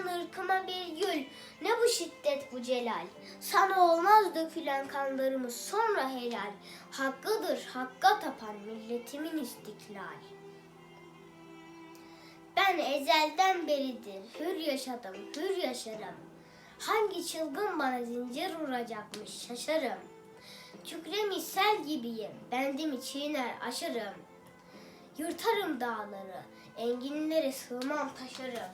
ırkıma bir gül, ne bu şiddet bu celal. Sana olmaz dökülen kanlarımız sonra helal. Hakkıdır hakka tapan milletimin istiklal. Ben ezelden beridir hür yaşadım, hür yaşarım. Hangi çılgın bana zincir vuracakmış şaşarım. Kükremiş sel gibiyim, bendimi çiğner aşırım. Yırtarım dağları, enginlere sığmam taşarım.